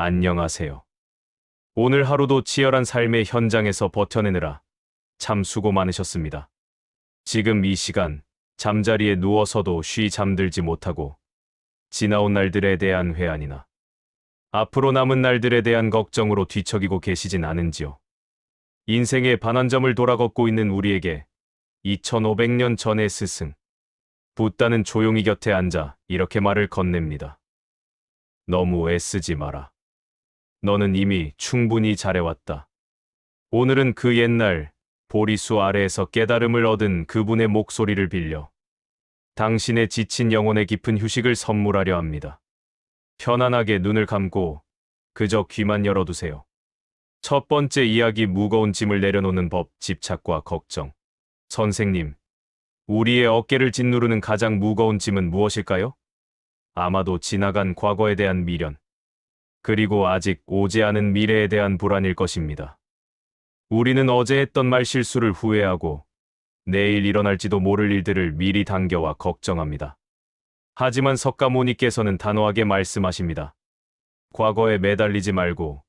안녕하세요. 오늘 하루도 치열한 삶의 현장에서 버텨내느라 참 수고 많으셨습니다. 지금 이 시간 잠자리에 누워서도 쉬 잠들지 못하고 지나온 날들에 대한 회한이나 앞으로 남은 날들에 대한 걱정으로 뒤척이고 계시진 않은지요. 인생의 반환점을 돌아 걷고 있는 우리에게 2500년 전의 스승 붓다는 조용히 곁에 앉아 이렇게 말을 건넵니다. 너무 애쓰지 마라. 너는 이미 충분히 잘해왔다. 오늘은 그 옛날 보리수 아래에서 깨달음을 얻은 그분의 목소리를 빌려 당신의 지친 영혼의 깊은 휴식을 선물하려 합니다. 편안하게 눈을 감고 그저 귀만 열어두세요. 첫 번째 이야기 무거운 짐을 내려놓는 법, 집착과 걱정. 선생님, 우리의 어깨를 짓누르는 가장 무거운 짐은 무엇일까요? 아마도 지나간 과거에 대한 미련, 그리고 아직 오지 않은 미래에 대한 불안일 것입니다. 우리는 어제 했던 말 실수를 후회하고 내일 일어날지도 모를 일들을 미리 당겨와 걱정합니다. 하지만 석가모니께서는 단호하게 말씀하십니다. 과거에 매달리지 말고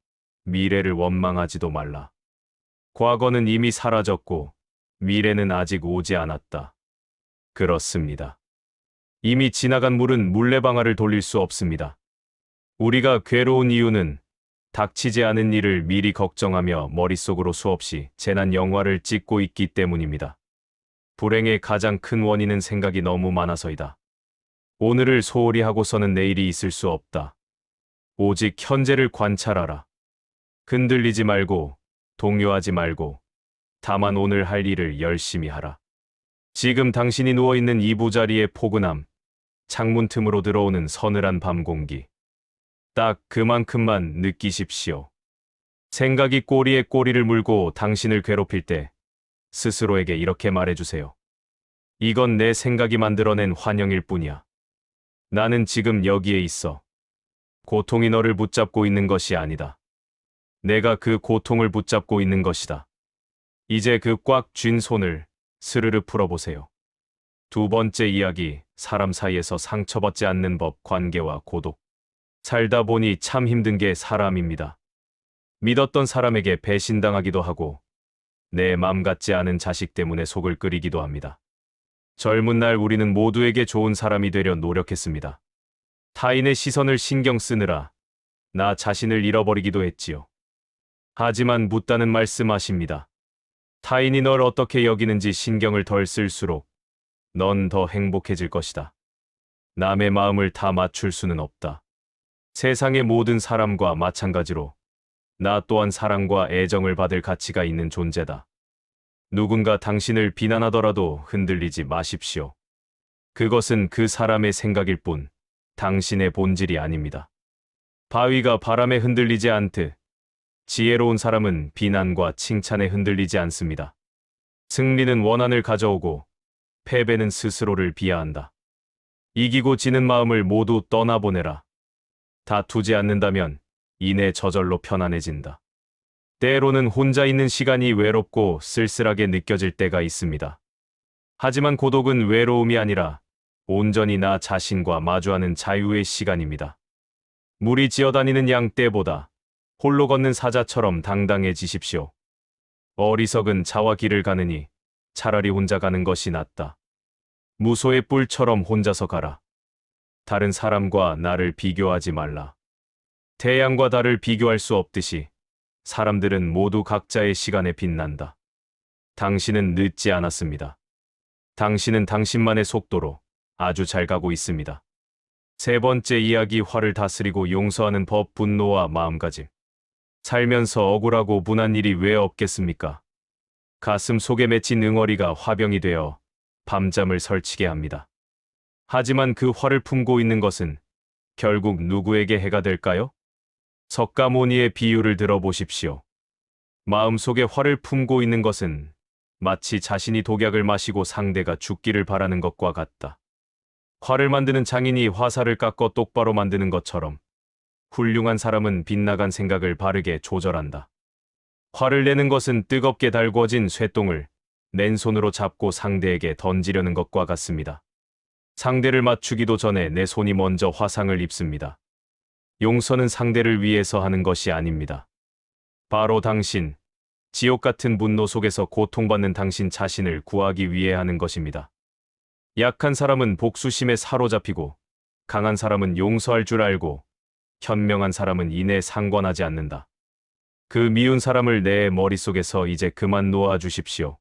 미래를 원망하지도 말라. 과거는 이미 사라졌고 미래는 아직 오지 않았다. 그렇습니다. 이미 지나간 물은 물레방아를 돌릴 수 없습니다. 우리가 괴로운 이유는 닥치지 않은 일을 미리 걱정하며 머릿속으로 수없이 재난 영화를 찍고 있기 때문입니다. 불행의 가장 큰 원인은 생각이 너무 많아서이다. 오늘을 소홀히 하고서는 내일이 있을 수 없다. 오직 현재를 관찰하라. 흔들리지 말고, 동요하지 말고, 다만 오늘 할 일을 열심히 하라. 지금 당신이 누워있는 이부자리의 포근함, 창문 틈으로 들어오는 서늘한 밤 공기. 딱 그만큼만 느끼십시오. 생각이 꼬리에 꼬리를 물고 당신을 괴롭힐 때 스스로에게 이렇게 말해주세요. 이건 내 생각이 만들어낸 환영일 뿐이야. 나는 지금 여기에 있어. 고통이 너를 붙잡고 있는 것이 아니다. 내가 그 고통을 붙잡고 있는 것이다. 이제 그 꽉 쥔 손을 스르르 풀어보세요. 두 번째 이야기, 사람 사이에서 상처받지 않는 법, 관계와 고독. 살다 보니 참 힘든 게 사람입니다. 믿었던 사람에게 배신당하기도 하고, 내 맘 같지 않은 자식 때문에 속을 끓이기도 합니다. 젊은 날 우리는 모두에게 좋은 사람이 되려 노력했습니다. 타인의 시선을 신경 쓰느라 나 자신을 잃어버리기도 했지요. 하지만 묻다는 말씀하십니다. 타인이 널 어떻게 여기는지 신경을 덜 쓸수록 넌 더 행복해질 것이다. 남의 마음을 다 맞출 수는 없다. 세상의 모든 사람과 마찬가지로 나 또한 사랑과 애정을 받을 가치가 있는 존재다. 누군가 당신을 비난하더라도 흔들리지 마십시오. 그것은 그 사람의 생각일 뿐 당신의 본질이 아닙니다. 바위가 바람에 흔들리지 않듯 지혜로운 사람은 비난과 칭찬에 흔들리지 않습니다. 승리는 원한을 가져오고 패배는 스스로를 비하한다. 이기고 지는 마음을 모두 떠나보내라. 다투지 않는다면 이내 저절로 편안해진다. 때로는 혼자 있는 시간이 외롭고 쓸쓸하게 느껴질 때가 있습니다. 하지만 고독은 외로움이 아니라 온전히 나 자신과 마주하는 자유의 시간입니다. 물이 지어다니는 양 떼보다 홀로 걷는 사자처럼 당당해지십시오. 어리석은 자와 길을 가느니 차라리 혼자 가는 것이 낫다. 무소의 뿔처럼 혼자서 가라. 다른 사람과 나를 비교하지 말라. 태양과 달을 비교할 수 없듯이 사람들은 모두 각자의 시간에 빛난다. 당신은 늦지 않았습니다. 당신은 당신만의 속도로 아주 잘 가고 있습니다. 세 번째 이야기 화를 다스리고 용서하는 법 분노와 마음가짐. 살면서 억울하고 분한 일이 왜 없겠습니까? 가슴 속에 맺힌 응어리가 화병이 되어 밤잠을 설치게 합니다. 하지만 그 화를 품고 있는 것은 결국 누구에게 해가 될까요? 석가모니의 비유를 들어보십시오. 마음속에 화를 품고 있는 것은 마치 자신이 독약을 마시고 상대가 죽기를 바라는 것과 같다. 화를 만드는 장인이 화살을 깎어 똑바로 만드는 것처럼 훌륭한 사람은 빗나간 생각을 바르게 조절한다. 화를 내는 것은 뜨겁게 달궈진 쇠똥을 맨손으로 잡고 상대에게 던지려는 것과 같습니다. 상대를 맞추기도 전에 내 손이 먼저 화상을 입습니다. 용서는 상대를 위해서 하는 것이 아닙니다. 바로 당신, 지옥 같은 분노 속에서 고통받는 당신 자신을 구하기 위해 하는 것입니다. 약한 사람은 복수심에 사로잡히고, 강한 사람은 용서할 줄 알고, 현명한 사람은 이내 상관하지 않는다. 그 미운 사람을 내 머릿속에서 이제 그만 놓아 주십시오.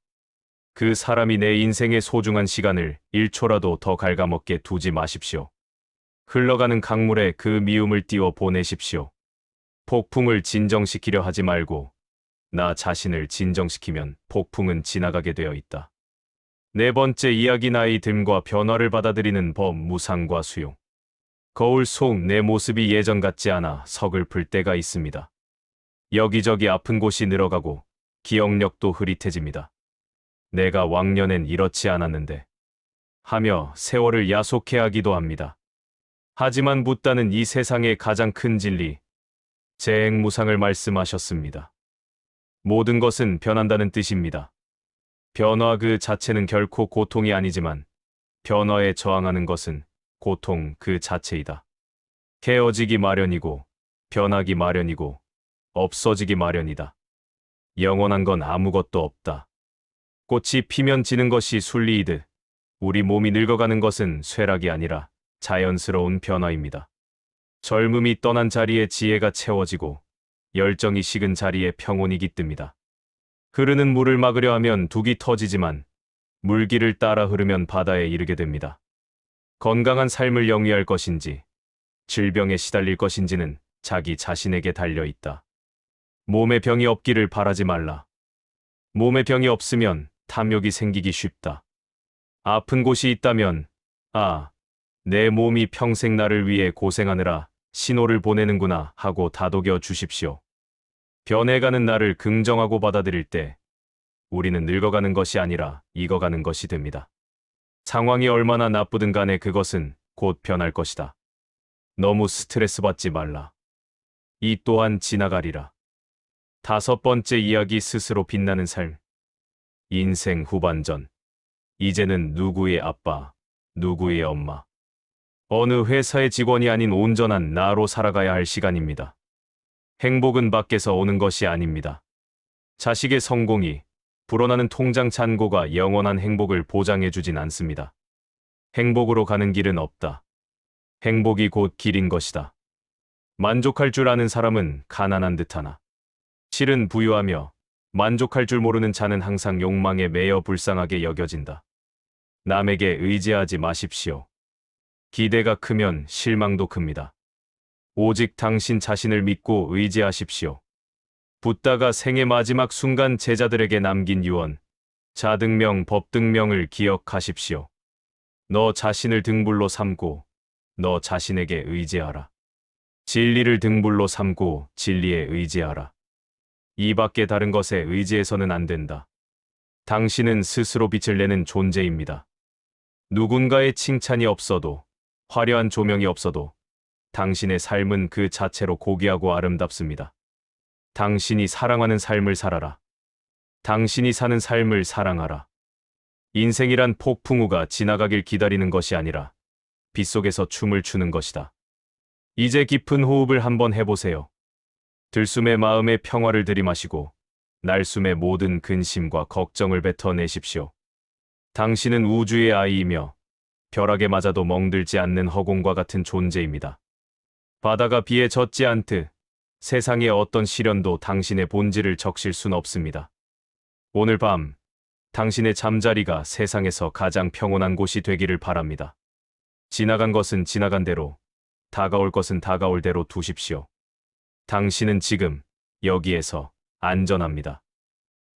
그 사람이 내 인생의 소중한 시간을 1초라도 더 갉아먹게 두지 마십시오. 흘러가는 강물에 그 미움을 띄워 보내십시오. 폭풍을 진정시키려 하지 말고 나 자신을 진정시키면 폭풍은 지나가게 되어 있다. 네 번째 이야기 나이 듦과 변화를 받아들이는 법 무상과 수용. 거울 속 내 모습이 예전 같지 않아 서글플 때가 있습니다. 여기저기 아픈 곳이 늘어가고 기억력도 흐릿해집니다. 내가 왕년엔 이렇지 않았는데 하며 세월을 야속해 하기도 합니다. 하지만 붓다는 이 세상의 가장 큰 진리, 재행무상을 말씀하셨습니다. 모든 것은 변한다는 뜻입니다. 변화 그 자체는 결코 고통이 아니지만 변화에 저항하는 것은 고통 그 자체이다. 헤어지기 마련이고 변하기 마련이고 없어지기 마련이다. 영원한 건 아무것도 없다. 꽃이 피면 지는 것이 순리이듯 우리 몸이 늙어가는 것은 쇠락이 아니라 자연스러운 변화입니다. 젊음이 떠난 자리에 지혜가 채워지고 열정이 식은 자리에 평온이 깃듭니다. 흐르는 물을 막으려 하면 둑이 터지지만 물길을 따라 흐르면 바다에 이르게 됩니다. 건강한 삶을 영위할 것인지 질병에 시달릴 것인지는 자기 자신에게 달려 있다. 몸에 병이 없기를 바라지 말라. 몸에 병이 없으면 탐욕이 생기기 쉽다. 아픈 곳이 있다면, 아, 내 몸이 평생 나를 위해 고생하느라 신호를 보내는구나 하고 다독여 주십시오. 변해가는 나를 긍정하고 받아들일 때 우리는 늙어가는 것이 아니라 익어가는 것이 됩니다. 상황이 얼마나 나쁘든 간에 그것은 곧 변할 것이다. 너무 스트레스 받지 말라. 이 또한 지나가리라. 다섯 번째 이야기 스스로 빛나는 삶. 인생 후반전. 이제는 누구의 아빠, 누구의 엄마. 어느 회사의 직원이 아닌 온전한 나로 살아가야 할 시간입니다. 행복은 밖에서 오는 것이 아닙니다. 자식의 성공이 불어나는 통장 잔고가 영원한 행복을 보장해 주진 않습니다. 행복으로 가는 길은 없다. 행복이 곧 길인 것이다. 만족할 줄 아는 사람은 가난한 듯하나 실은 부유하며 만족할 줄 모르는 자는 항상 욕망에 매여 불쌍하게 여겨진다. 남에게 의지하지 마십시오. 기대가 크면 실망도 큽니다. 오직 당신 자신을 믿고 의지하십시오. 붓다가 생의 마지막 순간 제자들에게 남긴 유언, 자등명 법등명을 기억하십시오. 너 자신을 등불로 삼고 너 자신에게 의지하라. 진리를 등불로 삼고 진리에 의지하라. 이 밖에 다른 것에 의지해서는 안 된다. 당신은 스스로 빛을 내는 존재입니다. 누군가의 칭찬이 없어도, 화려한 조명이 없어도, 당신의 삶은 그 자체로 고귀하고 아름답습니다. 당신이 사랑하는 삶을 살아라. 당신이 사는 삶을 사랑하라. 인생이란 폭풍우가 지나가길 기다리는 것이 아니라 빗속에서 춤을 추는 것이다. 이제 깊은 호흡을 한번 해보세요. 들숨의 마음의 평화를 들이마시고 날숨의 모든 근심과 걱정을 뱉어내십시오. 당신은 우주의 아이이며 벼락에 맞아도 멍들지 않는 허공과 같은 존재입니다. 바다가 비에 젖지 않듯 세상의 어떤 시련도 당신의 본질을 적실 순 없습니다. 오늘 밤 당신의 잠자리가 세상에서 가장 평온한 곳이 되기를 바랍니다. 지나간 것은 지나간 대로, 다가올 것은 다가올 대로 두십시오. 당신은 지금 여기에서 안전합니다.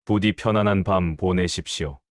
부디 편안한 밤 보내십시오.